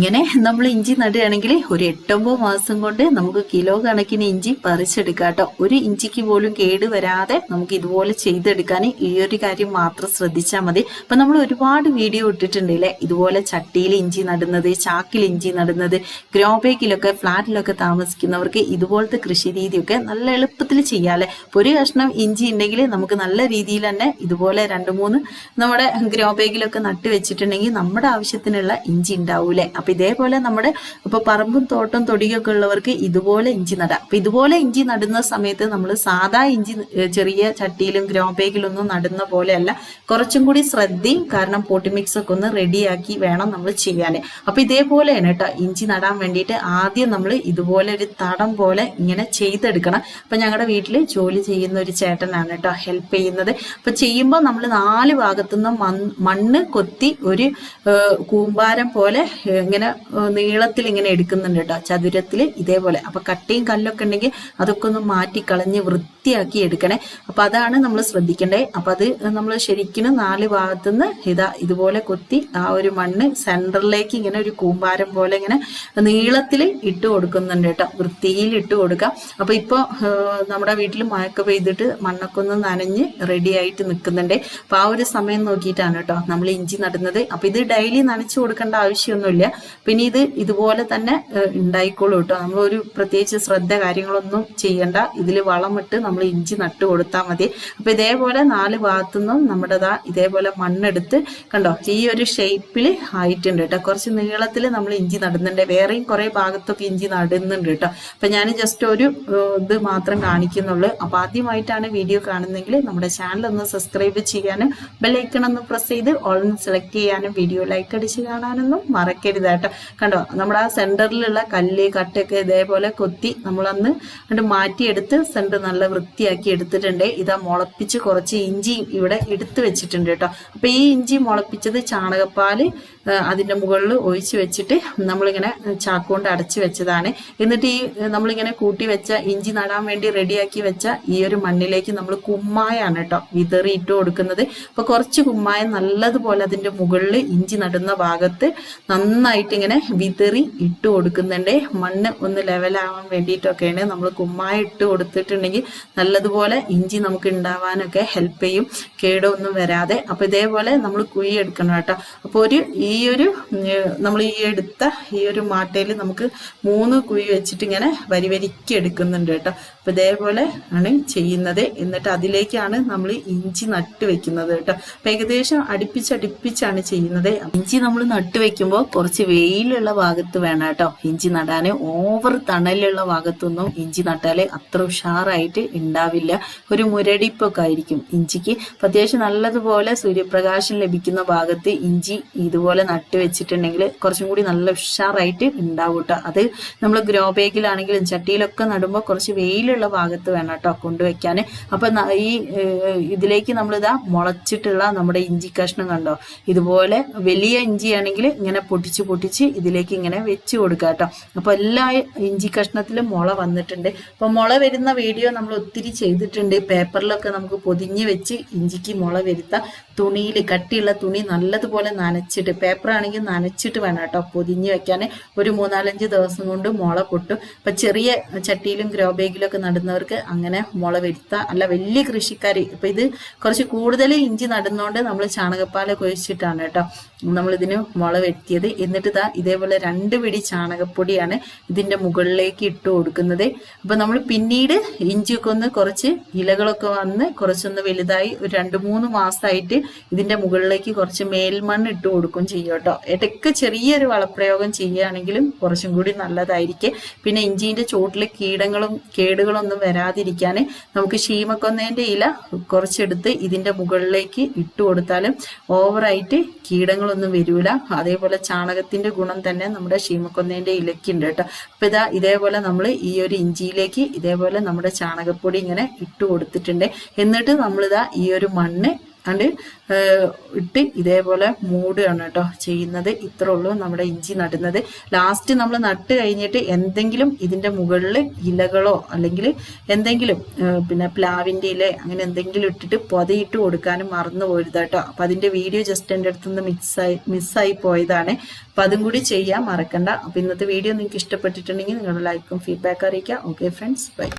ഇങ്ങനെ നമ്മൾ ഇഞ്ചി നടുകയാണെങ്കിൽ ഒരു എട്ടൊമ്പത് മാസം കൊണ്ട് നമുക്ക് കിലോ കണക്കിന് ഇഞ്ചി പറിച്ചെടുക്കാം കേട്ടോ. ഒരു ഇഞ്ചിക്ക് പോലും കേട് വരാതെ നമുക്ക് ഇതുപോലെ ചെയ്തെടുക്കാൻ ഈ ഒരു കാര്യം മാത്രം ശ്രദ്ധിച്ചാൽ മതി. അപ്പം നമ്മൾ ഒരുപാട് വീഡിയോ ഇട്ടിട്ടുണ്ടല്ലേ ഇതുപോലെ ചട്ടിയിൽ ഇഞ്ചി നടുന്നത് ചാക്കിൽ ഇഞ്ചി നടുന്നത് ഗ്രോബേക്കിലൊക്കെ ഫ്ലാറ്റിലൊക്കെ താമസിക്കുന്നവർക്ക് ഇതുപോലത്തെ കൃഷി രീതിയൊക്കെ നല്ല എളുപ്പത്തിൽ ചെയ്യാമല്ലേ ഒരു കഷ്ണം ഇഞ്ചി ഉണ്ടെങ്കിൽ നമുക്ക് നല്ല രീതിയിൽ തന്നെ ഇതുപോലെ രണ്ട് മൂന്ന് നമ്മുടെ ഗ്രോബേക്കിലൊക്കെ നട്ട് വെച്ചിട്ടുണ്ടെങ്കിൽ നമ്മുടെ ആവശ്യത്തിനുള്ള ഇഞ്ചി ഉണ്ടാവൂലേ ഇതേപോലെ നമ്മുടെ ഇപ്പൊ പറമ്പും തോട്ടം തൊടിയൊക്കെ ഉള്ളവർക്ക് ഇതുപോലെ ഇഞ്ചി നടാം. അപ്പൊ ഇതുപോലെ ഇഞ്ചി നടുന്ന സമയത്ത് നമ്മൾ സാധാ ഇഞ്ചി ചെറിയ ചട്ടിയിലും ഗ്രോ ബാഗിലൊന്നും നടുന്ന പോലെയല്ല. കുറച്ചും കൂടി ശ്രദ്ധയും കാരണം പോട്ടി മിക്സ് ഒക്കെ ഒന്ന് റെഡിയാക്കി വേണം നമ്മൾ ചെയ്യാൻ അപ്പൊ ഇതേപോലെയാണ് കേട്ടോ ഇഞ്ചി നടാൻ വേണ്ടിയിട്ട് ആദ്യം നമ്മൾ ഇതുപോലെ ഒരു തടം പോലെ ഇങ്ങനെ ചെയ്തെടുക്കണം. അപ്പൊ ഞങ്ങളുടെ വീട്ടിൽ ജോലി ചെയ്യുന്ന ഒരു ചേട്ടനാണ് കേട്ടോ ഹെൽപ്പ് ചെയ്യുന്നത്. അപ്പൊ ചെയ്യുമ്പോൾ നമ്മൾ നാല് ഭാഗത്തുനിന്നും മണ്ണ് കൊത്തി ഒരു കൂമ്പാരം പോലെ ഏഹ്, ഇങ്ങനെ നീളത്തിൽ ഇങ്ങനെ എടുക്കുന്നുണ്ട് കേട്ടോ ചതുരത്തിൽ ഇതേപോലെ. അപ്പൊ കട്ടയും കല്ലൊക്കെ ഉണ്ടെങ്കിൽ അതൊക്കെ ഒന്ന് മാറ്റി കളഞ്ഞ് വൃത്തിയാക്കി എടുക്കണേ. അപ്പൊ അതാണ് നമ്മൾ ശ്രദ്ധിക്കേണ്ടത് അപ്പൊ അത് നമ്മൾ ശരിക്കും നാല് ഭാഗത്തുനിന്ന് ഇതാ ഇതുപോലെ കൊത്തി ആ ഒരു മണ്ണ് സെന്ററിലേക്ക് ഇങ്ങനെ ഒരു കൂമ്പാരം പോലെ ഇങ്ങനെ നീളത്തിൽ ഇട്ട് കൊടുക്കുന്നുണ്ട് കേട്ടോ. വൃത്തിയിൽ ഇട്ട് കൊടുക്കാം. അപ്പൊ ഇപ്പൊ നമ്മുടെ വീട്ടിൽ മഴയൊക്കെ പെയ്തിട്ട് മണ്ണൊക്കെ ഒന്ന് നനഞ്ഞ് റെഡി ആയിട്ട് നിൽക്കുന്നുണ്ട് അപ്പൊ ആ ഒരു സമയം നോക്കിയിട്ടാണ് കേട്ടോ നമ്മൾ ഇഞ്ചി നടുന്നത്. അപ്പൊ ഇത് ഡെയിലി നനച്ചു കൊടുക്കേണ്ട ആവശ്യമൊന്നുമില്ല. പിന്നെ ഇത് ഇതുപോലെ തന്നെ ഉണ്ടായിക്കോളൂ കേട്ടോ. നമ്മൾ ഒരു പ്രത്യേകിച്ച് ശ്രദ്ധ കാര്യങ്ങളൊന്നും ചെയ്യണ്ട. ഇതിൽ വളമിട്ട് നമ്മൾ ഇഞ്ചി നട്ട് കൊടുത്താൽ മതി. അപ്പൊ ഇതേപോലെ നാല് ഭാഗത്തുനിന്നും നമ്മുടെ ദാ ഇതേപോലെ മണ്ണെടുത്ത് കണ്ടോ ഈ ഒരു ഷേപ്പിൽ ആയിട്ടുണ്ട് കേട്ടോ കുറച്ച് നീളത്തിൽ നമ്മൾ ഇഞ്ചി നടുന്നുണ്ട്. വേറെയും കുറേ ഭാഗത്തൊക്കെ ഇഞ്ചി നടുന്നുണ്ട് കേട്ടോ അപ്പൊ ഞാൻ ജസ്റ്റ് ഒരു ഇത് മാത്രം കാണിക്കുന്നുള്ളൂ. അപ്പൊ ആദ്യമായിട്ടാണ് വീഡിയോ കാണുന്നെങ്കിൽ നമ്മുടെ ചാനൽ ഒന്ന് സബ്സ്ക്രൈബ് ചെയ്യാനും ബെല്ലൈക്കൺ ഒന്ന് പ്രസ് ചെയ്ത് ഓൾ സെലക്ട് ചെയ്യാനും വീഡിയോ ലൈക്ക് അടിച്ച് കാണാനൊന്നും മറക്കരുത് കേട്ടോ കണ്ടോ നമ്മുടെ ആ സെന്ററിലുള്ള കല്ല് കട്ടൊക്കെ ഇതേപോലെ കൊത്തി നമ്മളന്ന് മാറ്റിയെടുത്ത് സെന്റർ നല്ല വൃത്തിയാക്കി എടുത്തിട്ടുണ്ട്. ഇതാ മുളപ്പിച്ച് കുറച്ച് ഇഞ്ചി ഇവിടെ എടുത്ത് വെച്ചിട്ടുണ്ട് കേട്ടോ. അപ്പൊ ഈ ഇഞ്ചി മുളപ്പിച്ചത് ചാണകപ്പാൽ ആ, അതിന്റെ മുകളിൽ ഒഴിച്ച് വെച്ചിട്ട് നമ്മളിങ്ങനെ ചാക്കുകൊണ്ട് അടച്ചു വെച്ചതാണ്. എന്നിട്ട് ഈ നമ്മളിങ്ങനെ കൂട്ടി വെച്ച ഇഞ്ചി നടാൻ വേണ്ടി റെഡിയാക്കി വെച്ച ഈ ഒരു മണ്ണിലേക്ക് നമ്മൾ കുമ്മായാണ് കേട്ടോ വിതറിയിട്ട് കൊടുക്കുന്നത്. അപ്പൊ കുറച്ച് കുമ്മായ നല്ലതുപോലെ അതിന്റെ മുകളിൽ ഇഞ്ചി നടുന്ന ഭാഗത്ത് നന്നായിട്ട് ഇങ്ങനെ വിതറി ഇട്ട് കൊടുക്കുന്നുണ്ട്. മണ്ണ് ഒന്ന് ലെവലാവാൻ വേണ്ടിയിട്ടൊക്കെയാണ് നമ്മൾ കുമ്മായ ഇട്ട് കൊടുത്തിട്ടുണ്ടെങ്കിൽ നല്ലതുപോലെ ഇഞ്ചി നമുക്ക് ഉണ്ടാവാനൊക്കെ ഹെൽപ്പ് ചെയ്യും. കേടൊന്നും വരാതെ. അപ്പൊ ഇതേപോലെ നമ്മൾ കുഴി എടുക്കണം കേട്ടോ. അപ്പൊ ഒരു ഈ ഒരു നമ്മൾ ഈ എടുത്ത ഈ ഒരു മാട്ടയിൽ നമുക്ക് മൂന്ന് കുഴി വെച്ചിട്ട് ഇങ്ങനെ വരി വരിക്കി എടുക്കുന്നുണ്ട് കേട്ടോ. അപ്പൊ ഇതേപോലെ ആണ് ചെയ്യുന്നത്. എന്നിട്ട് അതിലേക്കാണ് നമ്മൾ ഇഞ്ചി നട്ട് വെക്കുന്നത് കേട്ടോ. അപ്പൊ ഏകദേശം അടുപ്പിച്ചടുപ്പിച്ചാണ് ചെയ്യുന്നത്. ഇഞ്ചി നമ്മൾ നട്ട് വെക്കുമ്പോൾ കുറച്ച് വെയിലുള്ള ഭാഗത്ത് വേണം കേട്ടോ. ഇഞ്ചി നടാൻ ഓവർ തണലുള്ള ഭാഗത്തൊന്നും ഇഞ്ചി നട്ടാൽ അത്ര ഉഷാറായിട്ട് ഉണ്ടാവില്ല. ഒരു മുരടിപ്പൊക്കെ ആയിരിക്കും ഇഞ്ചിക്ക്. അപ്പൊ അത്യാവശ്യം നല്ലതുപോലെ സൂര്യപ്രകാശം ലഭിക്കുന്ന ഭാഗത്ത് ഇഞ്ചി ഇതുപോലെ നട്ട് വെച്ചിട്ടുണ്ടെങ്കിൽ കുറച്ചും കൂടി നല്ല ഉഷാറായിട്ട് ഉണ്ടാവും കേട്ടോ അത് നമ്മൾ ഗ്രോ ബാഗിലാണെങ്കിലും ചട്ടിയിലൊക്കെ നടുമ്പോൾ കുറച്ച് വെയിലുള്ള ഭാഗത്ത് വേണം കേട്ടോ കൊണ്ടുവയ്ക്കാൻ അപ്പൊ ഈ ഇതിലേക്ക് നമ്മളിതാ മുളച്ചിട്ടുള്ള നമ്മുടെ ഇഞ്ചി കഷ്ണം കണ്ടോ? ഇതുപോലെ വലിയ ഇഞ്ചിയാണെങ്കിൽ ഇങ്ങനെ പൊട്ടിച്ച് പൊട്ടിച്ച് ഇതിലേക്ക് ഇങ്ങനെ വെച്ച് കൊടുക്കുക കേട്ടോ അപ്പൊ എല്ലാ ഇഞ്ചി കഷ്ണത്തിലും മുള വന്നിട്ടുണ്ട്. അപ്പൊ മുള വരുന്ന വീഡിയോ നമ്മൾ ഒത്തിരി ചെയ്തിട്ടുണ്ട്. പേപ്പറിലൊക്കെ നമുക്ക് പൊതിഞ്ഞ് വെച്ച് ഇഞ്ചിക്ക് മുള വരുത്താം തുണിയിൽ കട്ടിയുള്ള തുണി നല്ലതുപോലെ നനച്ചിട്ട് പേപ്പർ ആണെങ്കിൽ നനച്ചിട്ട് വേണം കേട്ടോ പൊതിഞ്ഞ് വെക്കാൻ. ഒരു മൂന്നാലഞ്ച് ദിവസം കൊണ്ട് മുള പൊട്ടും. അപ്പം ചെറിയ ചട്ടിയിലും ഗ്രോ ബാഗിലൊക്കെ നടുന്നവർക്ക് അങ്ങനെ മുള വരുത്താം. അല്ല വലിയ കൃഷിക്കാർ ഇപ്പം ഇത് കുറച്ച് കൂടുതൽ ഇഞ്ചി നടുന്നതുകൊണ്ട് നമ്മൾ ചാണകപ്പാൽ കുഴിച്ചിട്ടാണ് കേട്ടോ നമ്മളിതിന് മുള വരുത്തിയത്. എന്നിട്ട് ഇതാ ഇതേപോലെ രണ്ട് പിടി ചാണകപ്പൊടിയാണ് ഇതിന്റെ മുകളിലേക്ക് ഇട്ട് കൊടുക്കുന്നത്. അപ്പം നമ്മൾ പിന്നീട് ഇഞ്ചിയൊക്കെ ഒന്ന് കുറച്ച് ഇലകളൊക്കെ വന്ന് കുറച്ചൊന്ന് വലുതായി ഒരു രണ്ട് മൂന്ന് മാസമായിട്ട് ഇതിന്റെ മുകളിലേക്ക് കുറച്ച് മേൽമണ്ണ് ഇട്ട് കൊടുക്കും ചെയ്യും കേട്ടോ. ഇടയ്ക്ക് ചെറിയൊരു വളപ്രയോഗം ചെയ്യുകയാണെങ്കിലും കുറച്ചും കൂടി നല്ലതായിരിക്കും. പിന്നെ ഇഞ്ചിന്റെ ചോട്ടിലെ കീടങ്ങളും കേടുകളൊന്നും വരാതിരിക്കാൻ നമുക്ക് ശീമക്കൊന്നേന്റെ ഇല കുറച്ചെടുത്ത് ഇതിന്റെ മുകളിലേക്ക് ഇട്ട് കൊടുത്താലും ഓവറായിട്ട് കീടങ്ങളൊന്നും വരൂല. അതേപോലെ ചാണകത്തിന്റെ ഗുണം തന്നെ നമ്മുടെ ശീമക്കൊന്നേന്റെ ഇലയ്ക്കുണ്ട് കേട്ടോ. അപ്പൊ ഇതാ ഇതേപോലെ നമ്മൾ ഈ ഒരു ഇഞ്ചിയിലേക്ക് ഇതേപോലെ നമ്മുടെ ചാണകപ്പൊടി ഇങ്ങനെ ഇട്ട് കൊടുത്തിട്ടുണ്ട്. എന്നിട്ട് നമ്മളിതാ ഈ ഒരു മണ്ണ് അണ്ട് ഇട്ട് ഇതേപോലെ മൂടുകയാണ് കേട്ടോ ചെയ്യുന്നത്. ഇത്ര ഉള്ളൂ നമ്മുടെ ഇഞ്ചി നടുന്നത്. ലാസ്റ്റ് നമ്മൾ നട്ട് കഴിഞ്ഞിട്ട് എന്തെങ്കിലും ഇതിന്റെ മുകളിൽ ഇലകളോ അല്ലെങ്കിൽ എന്തെങ്കിലും പിന്നെ പ്ലാവിന്റെ ഇല അങ്ങനെ എന്തെങ്കിലും ഇട്ടിട്ട് പൊതയിട്ട് കൊടുക്കാനും മറന്നു പോരുത് കേട്ടോ. അപ്പം അതിന്റെ വീഡിയോ ജസ്റ്റ് എന്റെ അടുത്തുനിന്ന് മിസ്സായി മിസ്സായി പോയതാണ്. അപ്പം അതും കൂടി ചെയ്യാൻ മറക്കണ്ട. അപ്പം ഇന്നത്തെ വീഡിയോ നിങ്ങൾക്ക് ഇഷ്ടപ്പെട്ടിട്ടുണ്ടെങ്കിൽ നിങ്ങളുടെ ലൈക്കും ഫീഡ്ബാക്ക് അറിയിക്കാം ഓക്കെ ഫ്രണ്ട്സ് ബൈ